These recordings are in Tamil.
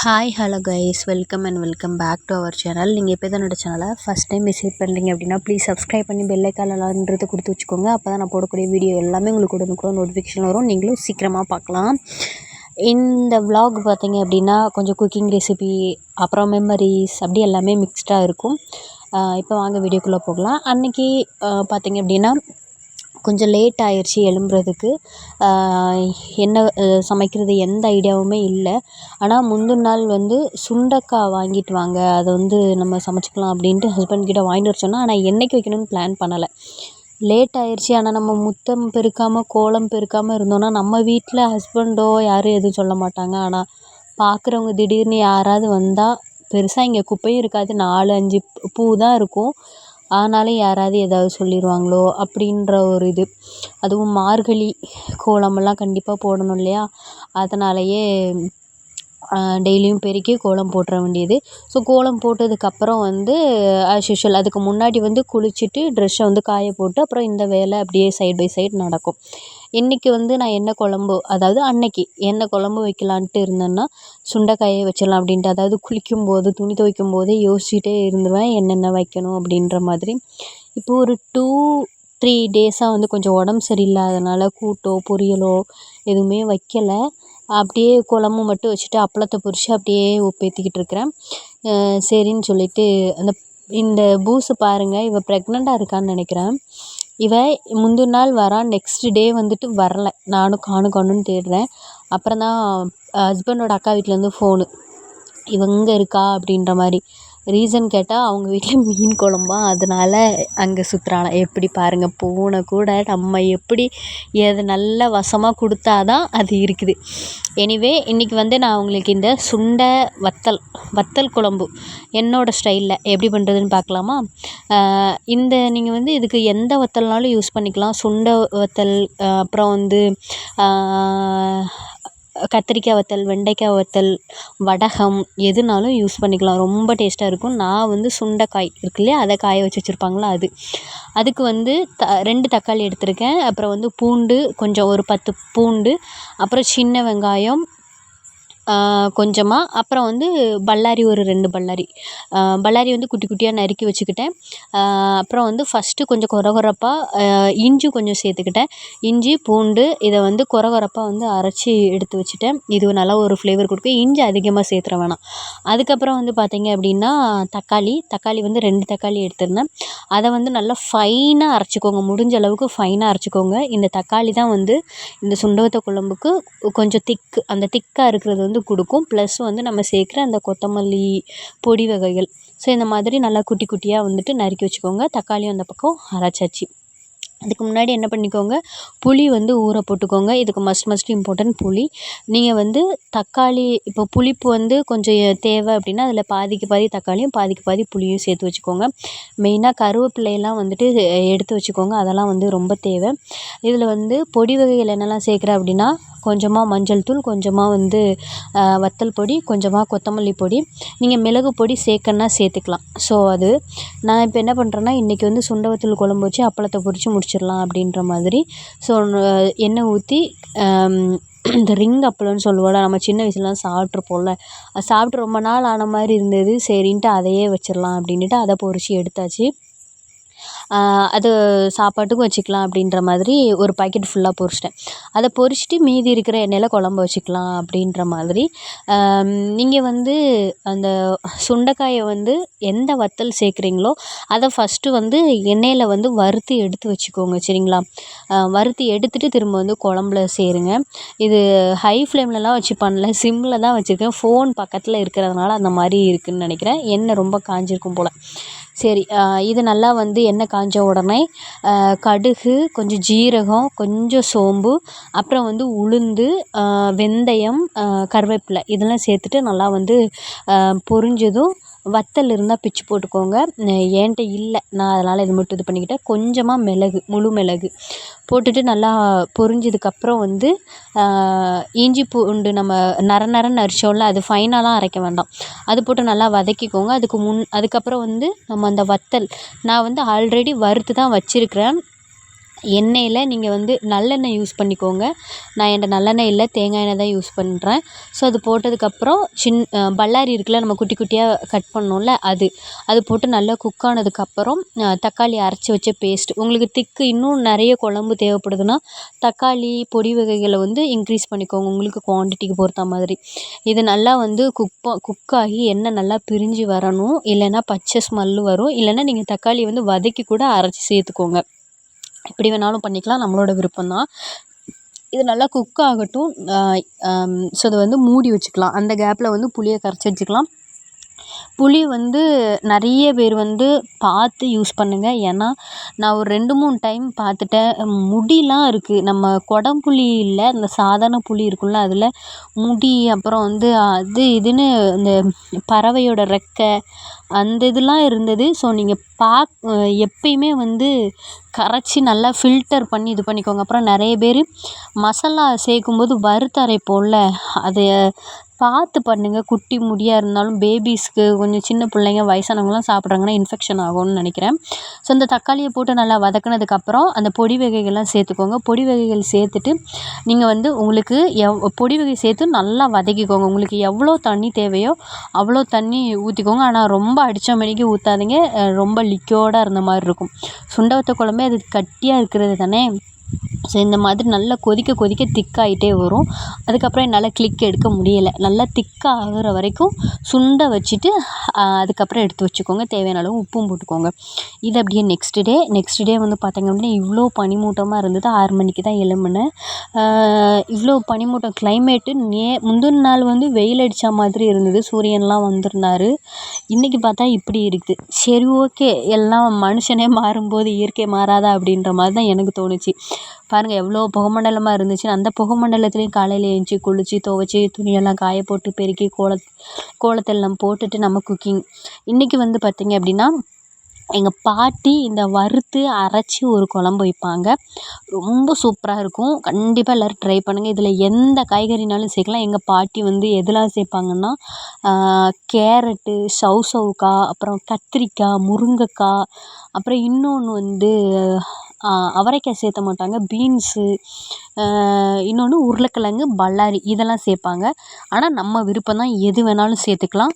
Hi hello guys welcome and welcome back to our channel நீங்கள் எப்போ தான் என்னோட சேனலை ஃபஸ்ட் டைம் விசிட் பண்ணுறீங்க அப்படின்னா ப்ளீஸ் சப்ஸ்கிரைப் பண்ணி பெல்லைக்காலன்றது கொடுத்து வச்சுக்கோங்க. அப்போ தான் நான் போடக்கூடிய வீடியோ எல்லாமே உங்களுக்கு உடனுக்குள்ள நோட்டிஃபிகேஷன் வரும். நீங்களும் சீக்கிரமாக பார்க்கலாம். இந்த விலாக் பார்த்தீங்க அப்படின்னா கொஞ்சம் குக்கிங் ரெசிபி அப்புறம் மெமரிஸ் அப்படி எல்லாமே மிக்ஸ்டாக இருக்கும். இப்போ வாங்க வீடியோக்குள்ளே போகலாம். அன்றைக்கி பார்த்தீங்க அப்படின்னா கொஞ்சம் லேட் ஆயிடுச்சு எழும்புறதுக்கு. என்ன சமைக்கிறது எந்த ஐடியாவுமே இல்லை. ஆனால் முந்தின நாள் வந்து சுண்டக்காய் வாங்கிட்டு வாங்க. அதை வந்து நம்ம சமைச்சிக்கலாம் அப்படின்ட்டு ஹஸ்பண்ட் கிட்ட வாங்கிட்டு வர சொன்னேன் ஆனால் என்னைக்கு வைக்கணும்னு பிளான் பண்ணலை. லேட் ஆயிடுச்சு ஆனால் நம்ம முத்தம் பெருக்காமல் கோலம் பெருக்காமல் இருந்தோம்னா நம்ம வீட்டில் ஹஸ்பண்டோ யாரும் எதுவும் சொல்ல மாட்டாங்க. ஆனால் பார்க்குறவங்க திடீர்னு யாராவது வந்தால் பெருசாக இங்கே குப்பையும் இருக்காது. நாலு அஞ்சு பூ தான் இருக்கும். ஆனாலும் யாராவது ஏதாவது சொல்லிடுவாங்களோ அப்படின்ற ஒரு இது. அதுவும் மார்கழி கோலமெல்லாம் கண்டிப்பாக போடணும் இல்லையா? அதனாலேயே டெய்லியும் பெருக்கி கோலம் போட்டுற வேண்டியது. ஸோ கோலம் போட்டதுக்கப்புறம் வந்து ஆஸ் யூஷுவல் அதுக்கு முன்னாடி வந்து குளிச்சுட்டு ட்ரெஸ்ஸை வந்து காய போட்டு அப்புறம் இந்த வேலை அப்படியே சைட் பை சைடு நடக்கும். இன்றைக்கி வந்து நான் என்ன குழம்பு அதாவது அன்னைக்கு என்ன குழம்பு வைக்கலான்ட்டு இருந்தேன்னா சுண்டைக்காயை வச்சிடலாம் அப்படின்ட்டு. அதாவது குளிக்கும்போது துணி துவைக்கும் போதே யோசிச்சுட்டே இருந்துவேன் என்னென்ன வைக்கணும் அப்படின்ற மாதிரி. இப்போ ஒரு டூ த்ரீ டேஸாக வந்து கொஞ்சம் உடம்பு சரியில்லாதனால கூட்டோ பொரியலோ எதுவுமே வைக்கலை. அப்படியே குழம்பு மட்டும் வச்சுட்டு அப்பளத்தை பொரித்து அப்படியே உப்பேத்திக்கிட்டு இருக்கிறேன். சரின்னு சொல்லிட்டு அந்த இந்த பூஸு பாருங்கள் இவள் ப்ரெக்னெண்ட்டாக இருக்கான்னு நினைக்கிறேன். இவள் முந்தின நாள் வரா நெக்ஸ்ட் டே வந்துட்டு வரல. நானும் காணும் காணும்னு தேடுறேன். அப்புறம் தான் ஹஸ்பண்டோட அக்கா வீட்டிலேருந்து ஃபோனு இவ இங்கே இருக்கா அப்படின்ற மாதிரி. ரீசன் கேட்டால் அவங்க வீட்டில் மீன் குழம்பாம் அதனால அங்கே சுற்றுறாளாம் எப்படி பாருங்கள் பூனை கூட நம்ம எப்படி எது நல்ல வசமாக கொடுத்தா தான் அது இருக்குது. எனிவே இன்றைக்கி வந்து நான் உங்களுக்கு இந்த சுண்டை வத்தல் வத்தல் குழம்பு என்னோடய ஸ்டைலில் எப்படி பண்ணுறதுன்னு பார்க்கலாமா? இந்த நீங்கள் வந்து இதுக்கு எந்த வத்தல்னாலும் யூஸ் பண்ணிக்கலாம். சுண்டை வத்தல் அப்புறம் வந்து கத்திரிக்காய் வத்தல் வெண்டைக்காய் வத்தல் வடகம் எதுனாலும் யூஸ் பண்ணிக்கலாம். ரொம்ப டேஸ்ட்டாக இருக்கும். நான் வந்து சுண்டைக்காய் இருக்கு இல்லையா? அதை காய வச்சு வச்சுருப்பாங்களா? அது. அதுக்கு வந்து த ரெண்டு தக்காளி எடுத்திருக்கேன். அப்புறம் வந்து பூண்டு கொஞ்சம் ஒரு பத்து பூண்டு அப்புறம் சின்ன வெங்காயம் கொஞ்சமாக அப்புறம் வந்து பல்லாரி ஒரு ரெண்டு பல்லாரி. பல்லாரி வந்து குட்டி குட்டியாக நறுக்கி வச்சுக்கிட்டேன். அப்புறம் வந்து ஃபஸ்ட்டு கொஞ்சம் கொர கொரப்பாக இஞ்சி கொஞ்சம் சேர்த்துக்கிட்டேன். இஞ்சி பூண்டு இதை வந்து கொர கொரப்பாக வந்து அரைச்சி எடுத்து வச்சுட்டேன். இது நல்லா ஒரு ஃப்ளேவர் கொடுக்கும். இஞ்சி அதிகமாக சேர்த்துற வேணாம். அதுக்கப்புறம் வந்து பார்த்தீங்க அப்படின்னா தக்காளி. தக்காளி வந்து ரெண்டு தக்காளி எடுத்திருந்தேன். அதை வந்து நல்லா ஃபைனாக அரைச்சிக்கோங்க. முடிஞ்ச அளவுக்கு ஃபைனாக அரைச்சிக்கோங்க. இந்த தக்காளி தான் வந்து இந்த சுண்டவத்த குழம்புக்கு கொஞ்சம் திக்கு அந்த திக்காக இருக்கிறது வந்து கொடுக்கும். ப்ளஸ் வந்து நம்ம சேர்க்குற அந்த கொத்தமல்லி பொடி வகைகள். ஸோ இந்த மாதிரி நல்லா குட்டி குட்டியாக வந்துட்டு நறுக்கி வச்சுக்கோங்க. தக்காளியும் அந்த பக்கம் அரைச்சாச்சு. அதுக்கு முன்னாடி என்ன பண்ணிக்கோங்க புளி வந்து ஊற போட்டுக்கோங்க. இதுக்கு மஸ்ட் மஸ்ட் இம்பார்ட்டன்ட் புளி. நீங்கள் வந்து தக்காளி இப்போ புளிப்பு வந்து கொஞ்சம் தேவை அப்படின்னா அதில் பாதிக்கு பாதி தக்காளியும் பாதிக்கு பாதி புளியும் சேர்த்து வச்சுக்கோங்க. மெயினாக கருவேப்பிலையெல்லாம் வந்துட்டு எடுத்து வச்சுக்கோங்க. அதெல்லாம் வந்து ரொம்ப தேவை. இதில் வந்து பொடி வகைகள் என்னெல்லாம் சேர்க்குறேன் அப்படின்னா கொஞ்சமாக மஞ்சள் தூள் கொஞ்சமாக வந்து வத்தல் பொடி கொஞ்சமாக கொத்தமல்லி பொடி. நீங்கள் மிளகு பொடி சேர்க்கணுன்னா சேர்த்துக்கலாம். ஸோ அது நான் இப்போ என்ன பண்ணுறேன்னா இன்றைக்கி வந்து சுண்டவத்தூள் குழம்பு வச்சு அப்பளத்தை பொரித்து வச்சிடலாம் அப்படின்ற மாதிரி ஸோ எண்ணெய் ஊற்றி இந்த ரிங் அப்பளம்னு சொல்லுவோம்ல நம்ம சின்ன வயசுலலாம் சாப்பிட்ருப்போம்ல அது சாப்பிட்டு ரொம்ப நாள் ஆன மாதிரி இருந்தது சரின்ட்டு அதையே வச்சிடலாம் அப்படின்னுட்டு அதை பொரித்து எடுத்தாச்சு. அது சாப்பாட்டுக்கும் வச்சுக்கலாம் அப்படின்ற மாதிரி ஒரு பாக்கெட் ஃபுல்லாக பொரிச்சிட்டேன். அதை பொரிச்சிட்டு மீதி இருக்கிற எண்ணெயில் குழம்பு வச்சுக்கலாம் அப்படின்ற மாதிரி. நீங்கள் வந்து அந்த சுண்டைக்காய வந்து எந்த வத்தல் சேர்க்குறீங்களோ அதை ஃபஸ்ட்டு வந்து எண்ணெயில் வந்து வறுத்து எடுத்து வச்சுக்கோங்க சரிங்களா? வறுத்து எடுத்துட்டு திரும்ப வந்து குழம்புல சேருங்க. இது ஹை ஃப்ளேம்லலாம் வச்சு பண்ணல சிம்மில் தான் வச்சுருக்கேன். ஃபோன் பக்கத்தில் இருக்கிறதுனால அந்த மாதிரி இருக்குதுன்னு நினைக்கிறேன். எண்ணெய் ரொம்ப காஞ்சிருக்கும் போல். சரி இது நல்லா வந்து எண்ணெய் காஞ்ச உடனே கடுகு கொஞ்சம் ஜீரகம் கொஞ்சம் சோம்பு அப்புறம் வந்து உளுந்து வெந்தயம் கருவேப்பிலை இதெல்லாம் சேர்த்துட்டு நல்லா வந்து பொரிஞ்சதும் வத்தல் இருந்தால் பிச்சு போட்டுக்கோங்க. என்கிட்ட இல்லை. நான் அதனால் இது மட்டும் இது பண்ணிக்கிட்டேன். கொஞ்சமாக மிளகு முழு மிளகு போட்டுட்டு நல்லா பொரிஞ்சதுக்கப்புறம் வந்து இஞ்சி பூண்டு நம்ம நர நரன்னு அரிச்சோம்ல அது ஃபைனாலாம் அரைக்க வேண்டாம். அது போட்டு நல்லா வதக்கிக்கோங்க. அதுக்கு முன் அதுக்கப்புறம் வந்து நம்ம அந்த வத்தல் நான் வந்து ஆல்ரெடி வறுத்து தான் வச்சுருக்கிறேன். எண்ணெயில் நீங்கள் வந்து நல்லெண்ணெய் யூஸ் பண்ணிக்கோங்க. நான் என்கிட்ட நல்லெண்ணெய் இல்லை தேங்காய் எண்ணெய் தான் யூஸ் பண்ணுறேன். ஸோ அது போட்டதுக்கப்புறம் சின் பல்லாரி இருக்குல்ல நம்ம குட்டி குட்டியாக கட் பண்ணோம்ல அது. அது போட்டு நல்லா குக் ஆனதுக்கப்புறம் தக்காளி அரைச்சி வச்ச பேஸ்ட் உங்களுக்கு திக்கு இன்னும் நிறைய குழம்பு தேவைப்படுதுன்னா தக்காளி பொடி வகைகளை வந்து இன்க்ரீஸ் பண்ணிக்கோங்க. உங்களுக்கு குவான்டிட்டிக்கு பொறுத்த மாதிரி. இது நல்லா வந்து குக் குக் ஆகி எண்ணெய் நல்லா பிரிஞ்சு வரணும். இல்லைன்னா பச்சை ஸ்மெல்லு வரும். இல்லைன்னா நீங்கள் தக்காளி வந்து வதக்கி கூட அரைச்சி சேர்த்துக்கோங்க. எப்படி வேணாலும் பண்ணிக்கலாம் நம்மளோட விருப்பம் தான் இது நல்லா குக் ஆகட்டும். ஸோ அதை வந்து மூடி வச்சுக்கலாம். அந்த கேப்பில் வந்து புளியை கரைச்சி வச்சுக்கலாம். புளி வந்து நிறைய பேர் வந்து பார்த்து யூஸ் பண்ணுங்கள் ஏன்னா நான் ஒரு ரெண்டு மூணு டைம் பார்த்துட்டேன். முடியெலாம் இருக்குது நம்ம குடம்புளி இல்லை இந்த சாதாரண புளி இருக்கும்ல அதில் முடி அப்புறம் வந்து அது இதுன்னு இந்த பறவையோட ரெக்கை அந்த இதெல்லாம் இருந்தது. ஸோ நீங்கள் பாக் எப்பயுமே வந்து கரைச்சி நல்லா ஃபில்டர் பண்ணி இது பண்ணிக்கோங்க. அப்புறம் நிறைய பேர் மசாலா சேர்க்கும்போது வறுத்து அரைப்போம்ல அதை பார்த்து பண்ணுங்கள் குட்டி முடியாக இருந்தாலும் பேபிஸ்க்கு கொஞ்சம் சின்ன பிள்ளைங்க வயசானவங்களாம் சாப்பிட்றாங்கன்னா இன்ஃபெக்ஷன் ஆகும்னு நினைக்கிறேன். ஸோ இந்த தக்காளியை போட்டு நல்லா வதக்குனதுக்கப்புறம் அந்த பொடி வகைகள்லாம் சேர்த்துக்கோங்க. பொடி வகைகள் சேர்த்துட்டு நீங்கள் வந்து உங்களுக்கு எவ் பொடி வகை சேர்த்து நல்லா வதக்கிக்கோங்க. உங்களுக்கு எவ்வளோ தண்ணி தேவையோ அவ்வளோ தண்ணி ஊற்றிக்கோங்க ஆனால் ரொம்ப அடித்த மணிக்கு ஊற்றாதீங்க ரொம்ப லிக்யோர்டாக இருந்த மாதிரி இருக்கும். சுண்டவத்த குழம்பே அது கட்டியாக இருக்கிறது தானே? ஸோ இந்த மாதிரி நல்லா கொதிக்க கொதிக்க திக்காகிட்டே வரும். அதுக்கப்புறம் என்னால் கிளிக் எடுக்க முடியலை. நல்லா திக்காக ஆகிற வரைக்கும் சுண்ட வச்சுட்டு அதுக்கப்புறம் எடுத்து வச்சுக்கோங்க. தேவையான அளவு உப்பும் போட்டுக்கோங்க. இது அப்படியே நெக்ஸ்ட் டே நெக்ஸ்ட் டே வந்து பார்த்திங்க அப்படின்னா இவ்வளோ பனிமூட்டமாக இருந்தது. ஆறு மணிக்கு தான் எழும்புனேன். இவ்வளோ பனிமூட்டம் கிளைமேட்டு நே முந்தின நாள் வந்து வெயில் அடித்த மாதிரி இருந்தது. சூரியன்லாம் வந்திருந்தாரு. இன்றைக்கி பார்த்தா இப்படி இருக்குது. சரி ஓகே எல்லாம் மனுஷனே மாறும்போது இயற்கை மாறாதா அப்படின்ற மாதிரி தான் எனக்கு தோணுச்சு. பாருங்கள் எவ்வளோ புகமண்டலமாக இருந்துச்சுன்னு. அந்த புகமண்டலத்துலேயும் காலையில் எழுந்திச்சி குளித்து துவச்சி துணியெல்லாம் காய போட்டு பெருக்கி கோல கோலத்தெல்லாம் போட்டுட்டு நம்ம குக்கிங் இன்றைக்கி வந்து பார்த்திங்க அப்படின்னா எங்கள் பாட்டி இந்த வறுத்து அரைச்சி ஒரு குழம்பு வைப்பாங்க. ரொம்ப சூப்பராக இருக்கும். கண்டிப்பாக எல்லோரும் ட்ரை பண்ணுங்கள் இதில் எந்த காய்கறினாலும் சேர்க்கலாம். எங்கள் பாட்டி வந்து எதெல்லாம் சேர்ப்பாங்கன்னா கேரட்டு சௌசௌக்காய் அப்புறம் கத்திரிக்காய் முருங்கைக்காய் அப்புறம் இன்னொன்று வந்து அவரைக்காய் சேர்த்த மாட்டாங்க. பீன்ஸு இன்னொன்று உருளைக்கிழங்கு பல்லாரி இதெல்லாம் சேர்ப்பாங்க. ஆனால் நம்ம விருப்பம் தான் எது வேணாலும் சேர்த்துக்கலாம்.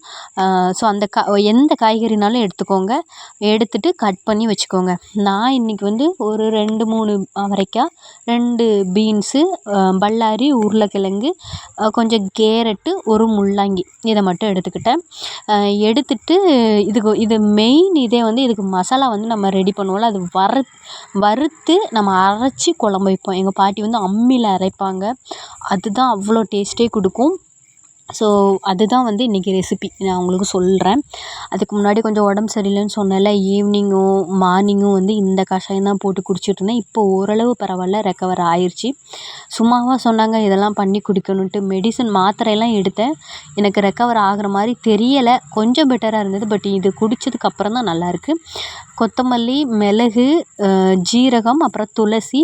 ஸோ அந்த கா எந்த காய்கறினாலும் எடுத்துக்கோங்க. எடுத்துட்டு கட் பண்ணி வச்சுக்கோங்க. நான் இன்றைக்கி வந்து ஒரு ரெண்டு மூணு அவரைக்காய் ரெண்டு பீன்ஸு பல்லாரி உருளைக்கிழங்கு கொஞ்சம் கேரட்டு ஒரு முள்ளங்கி இதை மட்டும் எடுத்துக்கிட்டேன். எடுத்துட்டு இதுக்கு இது மெயின் இதே வந்து இதுக்கு மசாலா வந்து நம்ம ரெடி பண்ணுவோம்ல அது வறு வறுத்து நம்ம அரைச்சி குழம்பு வைப்போம். எங்கள் பாட்டி வந்து அம்மியில் அரைப்பாங்க. அதுதான் அவ்வளோ டேஸ்ட்டே கொடுக்கும். ஸோ அதுதான் வந்து இன்றைக்கி ரெசிபி நான் உங்களுக்கு சொல்கிறேன் அதுக்கு முன்னாடி கொஞ்சம் உடம்பு சரியில்லைன்னு சொன்னேன்ல ஈவினிங்கும் மார்னிங்கும் வந்து இந்த கஷாயம் தான் போட்டு குடிச்சிட்ருந்தேன் இப்போ ஓரளவு பரவாயில்ல ரெக்கவர் ஆயிடுச்சு சும்மாவாக சொன்னாங்க இதெல்லாம் பண்ணி குடிக்கணுன்ட்டு மெடிசன் மாத்திரையெல்லாம் எடுத்தேன். எனக்கு ரெக்கவர் ஆகிற மாதிரி தெரியலை. கொஞ்சம் பெட்டராக இருந்தது பட் இது குடித்ததுக்கப்புறம் தான் நல்லாயிருக்கு கொத்தமல்லி மிளகு ஜீரகம் அப்புறம் துளசி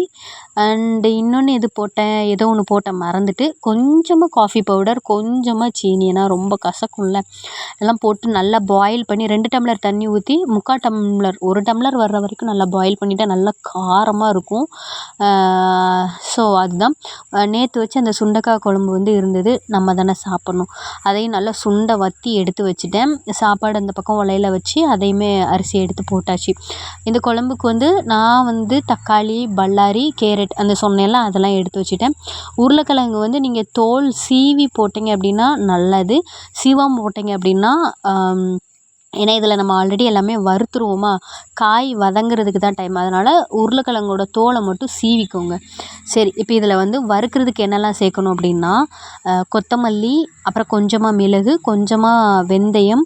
அண்டு இன்னொன்று எது போட்டேன் ஏதோ ஒன்று போட்டேன் மறந்துட்டு. கொஞ்சமாக காஃபி பவுடர் கொஞ்சம் கொஞ்சமாக சீனி ஏன்னா ரொம்ப கசக்கும்ல. எல்லாம் போட்டு நல்லா பாயில் பண்ணி ரெண்டு டம்ளர் தண்ணி ஊற்றி முக்கால் டம்ளர் ஒரு டம்ளர் வர்ற வரைக்கும் நல்லா பாயில் பண்ணிவிட்டா நல்லா காரமாக இருக்கும். ஸோ அதுதான். நேற்று வச்சு அந்த சுண்டைக்காய் குழம்பு வந்து இருந்தது. நம்ம தானே சாப்பிட்ணும். அதையும் நல்லா சுண்டை வற்றி எடுத்து வச்சுட்டேன். சாப்பாடு அந்த பக்கம் உலையில வச்சு அதையுமே அரிசி எடுத்து போட்டாச்சு. இந்த குழம்புக்கு வந்து நான் வந்து தக்காளி பல்லாரி கேரட் அந்த சொன்னேன்ல அதெல்லாம் எடுத்து வச்சுட்டேன். உருளைக்கிழங்கு வந்து நீங்கள் தோல் சீவி போட்டிங்க அப்படின்னா நல்லது. சீவாமல் போட்டிங்க அப்படின்னா ஏன்னா இதில் நம்ம ஆல்ரெடி எல்லாமே வறுத்துருவோமா? காய் வதங்குறதுக்கு தான் டைம் அதனால் உருளைக்கிழங்கோட தோலை மட்டும் சீவிக்கோங்க. சரி இப்போ இதில் வந்து வறுக்கிறதுக்கு என்னெல்லாம் சேர்க்கணும் அப்படின்னா கொத்தமல்லி அப்புறம் கொஞ்சமாக மிளகு கொஞ்சமாக வெந்தயம்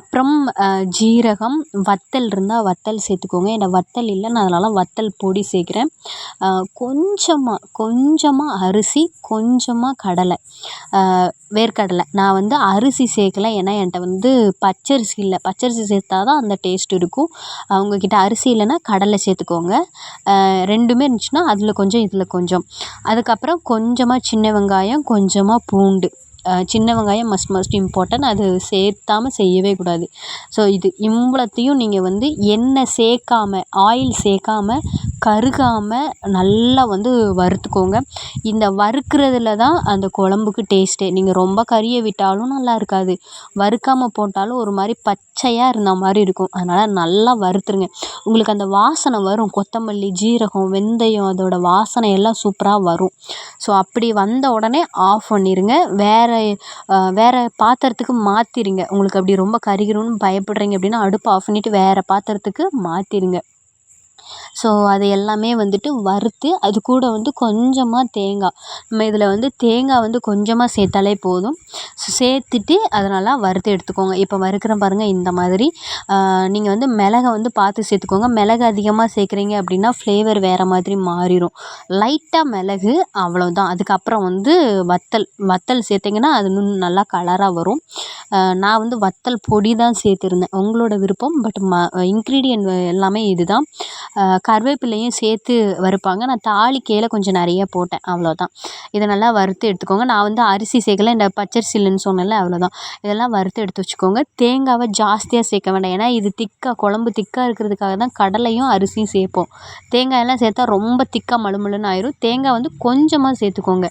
அப்புறம் ஜீரகம் வத்தல் இருந்தால் வத்தல் சேர்த்துக்கோங்க. ஏன்னா வத்தல் இல்லை நான் அதனால் வத்தல் பொடி சேர்க்குறேன். கொஞ்சமாக கொஞ்சமாக அரிசி கொஞ்சமாக கடலை. வேர்க்கடலை. நான் வந்து அரிசி சேர்க்கல. ஏன்னா என்கிட்ட வந்து பச்சரிசி இல்லை. பச்சரிசி சேர்த்தா தான் அந்த டேஸ்ட் இருக்கும். உங்கக்கிட்ட அரிசி இல்லைன்னா கடலை சேர்த்துக்கோங்க. ரெண்டுமே இருந்துச்சுன்னா அதில் கொஞ்சம் இதில் கொஞ்சம். அதுக்கப்புறம் கொஞ்சமாக சின்ன வெங்காயம் கொஞ்சமாக பூண்டு. சின்ன வெங்காயம் மஸ்ட் மஸ்ட் இம்பார்ட்டன்ட். அது சேர்த்தாம செய்யவே கூடாது. ஸோ இது இவ்வளோத்தையும் நீங்கள் வந்து எண்ணெய் சேர்க்காம ஆயில் சேர்க்காம கருகாமல் நல்லா வந்து வறுத்துக்கோங்க. இந்த வறுக்கிறதுல தான் அந்த குழம்புக்கு டேஸ்ட்டே நீங்கள் ரொம்ப கறியை விட்டாலும் நல்லா இருக்காது. வறுக்காமல் போட்டாலும் ஒரு மாதிரி பச்சையாக இருந்த மாதிரி இருக்கும். அதனால் நல்லா வறுத்துருங்க. உங்களுக்கு அந்த வாசனை வரும். கொத்தமல்லி ஜீரகம் வெந்தயம் அதோடய வாசனை எல்லாம் சூப்பராக வரும். ஸோ அப்படி வந்த உடனே ஆஃப் பண்ணிடுங்க வேறு வேறு பாத்திரத்துக்கு மாற்றிடுங்க உங்களுக்கு அப்படி ரொம்ப கருகிரும்னு பயப்படுறீங்க அப்படின்னா அடுப்பு ஆஃப் பண்ணிவிட்டு வேறு பாத்திரத்துக்கு மாற்றிடுங்க ஸோ அது எல்லாமே வந்துட்டு வறுத்து அது கூட வந்து கொஞ்சமாக தேங்காய். நம்ம இதில் வந்து தேங்காய் வந்து கொஞ்சமாக சேர்த்தாலே போதும். சேர்த்துட்டு அதை நல்லா வறுத்து எடுத்துக்கோங்க. இப்போ வறுக்கிறேன் பாருங்கள் இந்த மாதிரி. நீங்கள் வந்து மிளகை வந்து பார்த்து சேர்த்துக்கோங்க. மிளகு அதிகமாக சேர்க்குறீங்க அப்படின்னா ஃப்ளேவர் வேறு மாதிரி மாறிடும் லைட்டாக மிளகு அவ்வளோதான் அதுக்கப்புறம் வந்து வத்தல். வத்தல் சேர்த்திங்கன்னா அது இன்னும் நல்லா கலராக வரும். நான் வந்து வத்தல் பொடி தான் சேர்த்துருந்தேன். உங்களோட விருப்பம் பட் ம இன்க்ரீடியன்ட் எல்லாமே இது தான் கருவேப்பிலையும் சேர்த்து வறுப்பாங்க. நான் தாளிக்கையில் கொஞ்சம் நிறைய போட்டேன். அவ்வளோதான் இதை நல்லா வறுத்து எடுத்துக்கோங்க. நான் வந்து அரிசி சேர்க்கல இந்த பச்சரிசிலன்னு சொன்னேன்ல அவ்வளோதான் இதெல்லாம் வறுத்து எடுத்து வச்சுக்கோங்க. தேங்காவை ஜாஸ்தியாக சேர்க்க வேண்டாம். ஏன்னா இது திக்காக குழம்பு திக்காக இருக்கிறதுக்காக தான் கடலையும் அரிசியும் சேர்ப்போம். தேங்காயெல்லாம் சேர்த்தா ரொம்ப திக்காக மழுமழுன்னு ஆயிரும். தேங்காய் வந்து கொஞ்சமாக சேர்த்துக்கோங்க.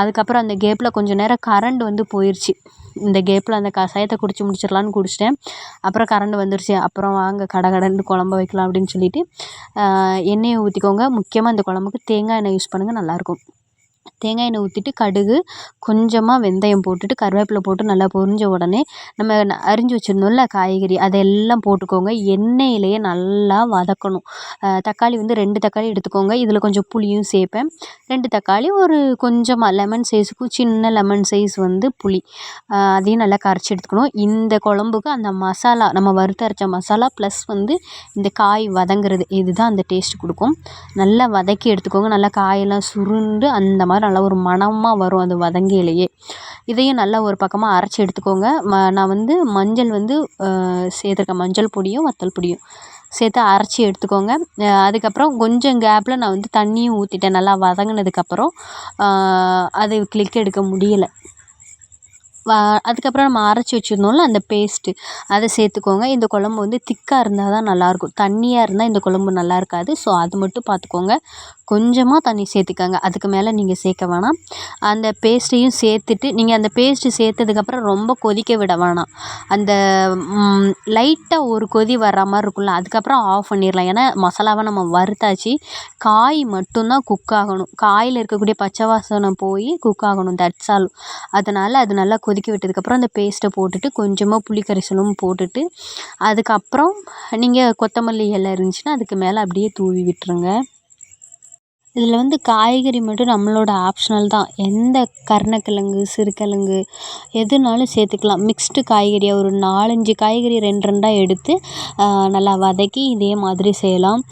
அதுக்கப்புறம் அந்த கேப்பில் கொஞ்சம் நேரம் கரண்ட் வந்து போயிடுச்சு இந்த கேப்பில் அந்த கஷாயத்தை குடிச்சு முடிச்சிடலான்னு குடிச்சிட்டேன். அப்புறம் கரண்ட் வந்துருச்சு. அப்புறம் வாங்க கடகடன்னு குழம்பு வைக்கலாம் அப்படின்னு சொல்லிட்டு எண்ணெயை ஊற்றிக்கோங்க முக்கியமாக இந்த குழம்புக்கு தேங்காய் எண்ணெய் யூஸ் பண்ணுங்கள் நல்லாயிருக்கும் தேங்காய் எண்ணெய் ஊற்றிட்டு கடுகு கொஞ்சமாக வெந்தயம் போட்டுட்டு கருவேப்பிலை போட்டு நல்லா பொரிஞ்ச உடனே நம்ம அரிஞ்சு வச்சுருந்தோம்ல காய்கறி அதெல்லாம் போட்டுக்கோங்க. எண்ணெயிலேயே நல்லா வதக்கணும். தக்காளி வந்து ரெண்டு தக்காளி எடுத்துக்கோங்க. இதில் கொஞ்சம் புளியும் சேர்ப்பேன். ரெண்டு தக்காளி ஒரு கொஞ்சமாக லெமன் சைஸுக்கு சின்ன லெமன் சைஸ் வந்து புளி. அதையும் நல்லா கரைச்சி எடுத்துக்கணும். இந்த குழம்புக்கு அந்த மசாலா நம்ம வறுத்தரைச்ச மசாலா ப்ளஸ் வந்து இந்த காய் வதங்குறது இதுதான் அந்த டேஸ்ட் கொடுக்கும். நல்லா வதக்கி எடுத்துக்கோங்க. நல்லா காயெல்லாம் சுருண்டு அந்த மாதிரி நல்லா ஒரு மணமாக வரும் அது வதங்கையிலேயே. இதையும் நல்லா ஒரு பக்கமாக அரைச்சி எடுத்துக்கோங்க. ம நான் வந்து மஞ்சள் வந்து சேர்த்துருக்கேன். மஞ்சள் பொடியும் வத்தல் பொடியும் சேர்த்து அரைச்சி எடுத்துக்கோங்க. அதுக்கப்புறம் கொஞ்சம் கேப்பில் நான் வந்து தண்ணியும் ஊற்றிட்டேன் நல்லா வதங்கினதுக்கப்புறம் அது கிளிக் எடுக்க முடியலை. வ அதுக்கப்புறம் நம்ம அரைச்சி வச்சுருந்தோம்ல அந்த பேஸ்ட்டு அதை சேர்த்துக்கோங்க. இந்த குழம்பு வந்து திக்காக இருந்தால் தான் நல்லாயிருக்கும் தண்ணியாக இருந்தால் இந்த குழம்பு நல்லா இருக்காது. ஸோ அது மட்டும் பார்த்துக்கோங்க. கொஞ்சமாக தண்ணி சேர்த்துக்கங்க. அதுக்கு மேலே நீங்கள் சேர்க்க வேணாம். அந்த பேஸ்ட்டையும் சேர்த்துட்டு நீங்கள் அந்த பேஸ்ட்டு சேர்த்ததுக்கப்புறம் ரொம்ப கொதிக்க விட வேணாம். அந்த லைட்டாக ஒரு கொதி வர்ற மாதிரி இருக்கும்ல அதுக்கப்புறம் ஆஃப் பண்ணிடலாம். ஏன்னா மசாலாவை நம்ம வறுத்தாச்சு. காய் மட்டும்தான் குக் ஆகணும். காயில் இருக்கக்கூடிய பச்சை வாசனை போய் குக் ஆகணும். தட்ஸ் ஆல் அதனால் அது நல்லா கொதிக்க விட்டதுக்கப்புறம் அந்த பேஸ்ட்டை போட்டுட்டு கொஞ்சமாக புளி கரைசலும் போட்டுட்டு அதுக்கப்புறம் நீங்கள் கொத்தமல்லி இலை இருந்துச்சுன்னா அதுக்கு மேலே அப்படியே தூவி விட்டுருங்க. இதில் வந்து காய்கறி மட்டும் நம்மளோட ஆப்ஷனல் தான். எந்த கருணக்கிழங்கு சிறுக்கிழங்கு எதுனாலும் சேர்த்துக்கலாம். மிக்ஸ்டு காய்கறியாக ஒரு நாலஞ்சு காய்கறி ரெண்டு ரெண்டாக எடுத்து நல்லா வதக்கி இதே மாதிரி செய்யலாம்.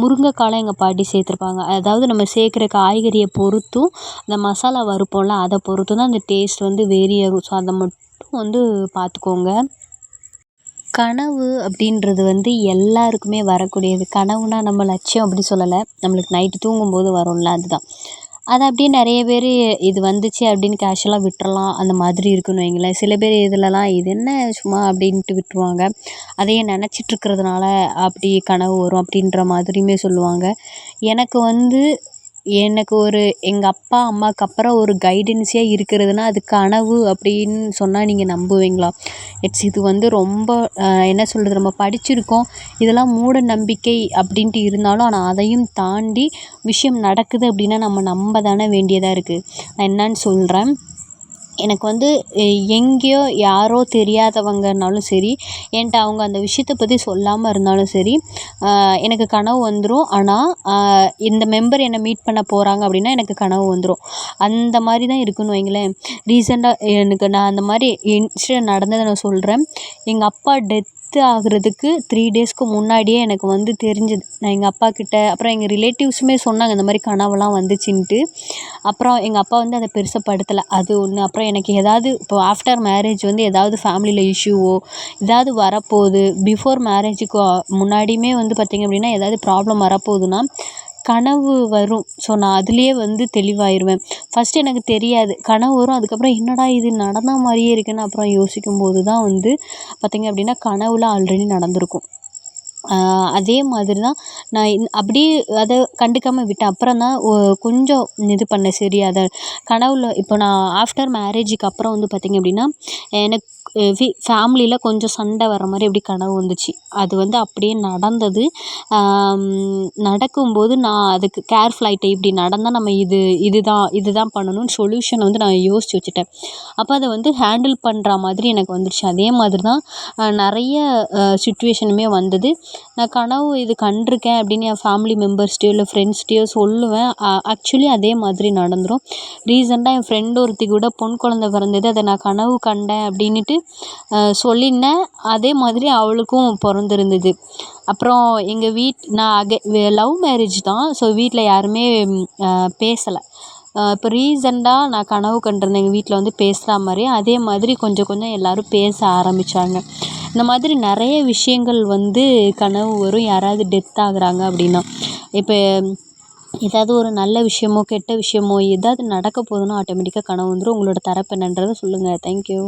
முருங்கைக்காலாம் எங்கள் பாட்டி சேர்த்துருப்பாங்க. அதாவது நம்ம சேர்க்குற காய்கறியை பொறுத்தும் அந்த மசாலா வறுப்போம்ல அதை பொறுத்தும் தான் அந்த டேஸ்ட் வந்து வேரி ஆகும். ஸோ அதை மட்டும் வந்து பார்த்துக்கோங்க. கனவு அப்படின்றது வந்து எல்லாருக்குமே வரக்கூடியது. கனவுனா நம்ம லட்சியம் அப்படி சொல்லலை. நம்மளுக்கு நைட்டு தூங்கும்போது வரும்ல அதுதான். அதை அப்படியே நிறைய பேர் இது வந்துச்சு அப்படின்னு கேஷுவலாக விட்டுறலாம் அந்த மாதிரி இருக்குன்னு வைங்களேன். சில பேர் இதுலலாம் இது என்ன சும்மா அப்படின்ட்டு விட்டுருவாங்க. அதையே நினச்சிட்ருக்கிறதுனால அப்படி கனவு வரும் அப்படின்ற மாதிரியுமே சொல்லுவாங்க. எனக்கு வந்து எனக்கு ஒரு எங்கள் அப்பா அம்மாவுக்கு அப்புறம் ஒரு கைடன்ஸே இருக்கிறதுனா அது கனவு அப்படின்னு சொன்னால் நீங்கள் நம்புவீங்களா? இட்ஸ் இது வந்து ரொம்ப என்ன சொல்கிறது நம்ம படிச்சிருக்கோம். இதெல்லாம் மூட நம்பிக்கை அப்படின்ட்டு இருந்தாலும் ஆனால் அதையும் தாண்டி விஷயம் நடக்குது அப்படின்னா நம்ம நம்ப தானே வேண்டியதாக இருக்குது நான் என்னன்னு சொல்கிறேன் எனக்கு வந்து எங்கேயோ யாரோ தெரியாதவங்கனாலும் சரி என்கிட்ட அவங்க அந்த விஷயத்தை பற்றி சொல்லாமல் இருந்தாலும் சரி எனக்கு கனவு வந்துடும் ஆனால் இந்த மெம்பர் என்னை மீட் பண்ண போகிறாங்க அப்படின்னா எனக்கு கனவு வந்துடும் அந்த மாதிரி தான் இருக்குதுன்னு வைங்களேன். ரீசெண்டாக எனக்கு நான் அந்த மாதிரி இன்சிடெண்ட் நடந்ததை நான் சொல்கிறேன் எங்கள் அப்பா டெத் டெத்து ஆகுறதுக்கு த்ரீ டேஸ்க்கு முன்னாடியே எனக்கு வந்து தெரிஞ்சுது. நான் எங்கள் அப்பாக்கிட்ட அப்புறம் எங்கள் ரிலேட்டிவ்ஸுமே சொன்னாங்க இந்த மாதிரி கனவுலாம் வந்துச்சுன்ட்டு. அப்புறம் எங்கள் அப்பா வந்து அதை பெருசாக படுத்தலை. அது ஒன்று அப்புறம் எனக்கு ஏதாவது இப்போ ஆஃப்டர் மேரேஜ் வந்து ஏதாவது ஃபேமிலியில் இஷ்யூவோ ஏதாவது வரப்போகுது பிஃபோர் மேரேஜுக்கு முன்னாடியுமே வந்து பார்த்திங்க அப்படின்னா ஏதாவது ப்ராப்ளம் வரப்போகுதுன்னா கனவு வரும். ஸோ நான் அதுலேயே வந்து தெளிவாயிடுவேன் ஃபஸ்ட்டு எனக்கு தெரியாது. கனவு வரும். அதுக்கப்புறம் என்னடா இது நடந்த மாதிரியே இருக்குன்னு அப்புறம் யோசிக்கும் போது தான் வந்து பார்த்திங்க அப்படின்னா கனவுலாம் ஆல்ரெடி நடந்திருக்கும். அதே மாதிரி தான் நான் அப்படியே அதை கண்டுக்காமல் விட்டேன். அப்புறம் தான் கொஞ்சம் இது பண்ணேன். சரி அதை கனவில் இப்போ நான் ஆஃப்டர் மேரேஜுக்கு அப்புறம் வந்து பார்த்திங்க அப்படின்னா எனக்கு ஃபி ஃபேமிலியில் கொஞ்சம் சண்டை வர மாதிரி அப்படி கனவு வந்துச்சு. அது வந்து அப்படியே நடந்தது. நடக்கும்போது நான் அதுக்கு கேர்ஃபுல் ஆகிட்டேன் இப்படி நடந்தால் நம்ம இது இது தான் இது தான் பண்ணணும்னு சொல்யூஷனை வந்து நான் யோசித்து வச்சுட்டேன். அப்போ அதை வந்து ஹேண்டில் பண்ணுற மாதிரி எனக்கு வந்துடுச்சு அதே மாதிரி தான் நிறைய சுச்சுவேஷனுமே வந்தது. நான் கனவு இது கண்டிருக்கேன் அப்படின்னு என் ஃபேமிலி மெம்பர்ஸ்கிட்டயோ இல்லை ஃப்ரெண்ட்ஸ்கிட்டயோ சொல்லுவேன். ஆக்சுவலி அதே மாதிரி நடந்துடும் ரீசெண்டாக என் ஃப்ரெண்டு ஒருத்தி கூட பொன் குழந்த பிறந்தது. அதை நான் கனவு கண்டேன் அப்படின்னுட்டு சொல்லியிருந்தேன். அதே மாதிரி அவளுக்கும் பிறந்திருந்தது. அப்புறம் எங்கள் வீட் நான் அகே லவ் மேரேஜ் தான். ஸோ வீட்டில் யாருமே பேசலை. இப்போ ரீசெண்டாக நான் கனவு கண்டிருந்தேன். எங்கள் வீட்டில் வந்து பேசுகிற மாதிரி அதே மாதிரி கொஞ்சம் கொஞ்சம் எல்லோரும் பேச ஆரம்பித்தாங்க இந்த மாதிரி நிறைய விஷயங்கள் வந்து கனவு வரும். யாராவது டெத் ஆகுறாங்க அப்படின்னா. இப்போ ஏதாவது ஒரு நல்ல விஷயமோ கெட்ட விஷயமோ ஏதாவது நடக்க போகுதுன்னா ஆட்டோமேட்டிக்காக கனவு வந்துடும் உங்களோட தரப்பு என்னன்றதை சொல்லுங்கள் தேங்க்யூ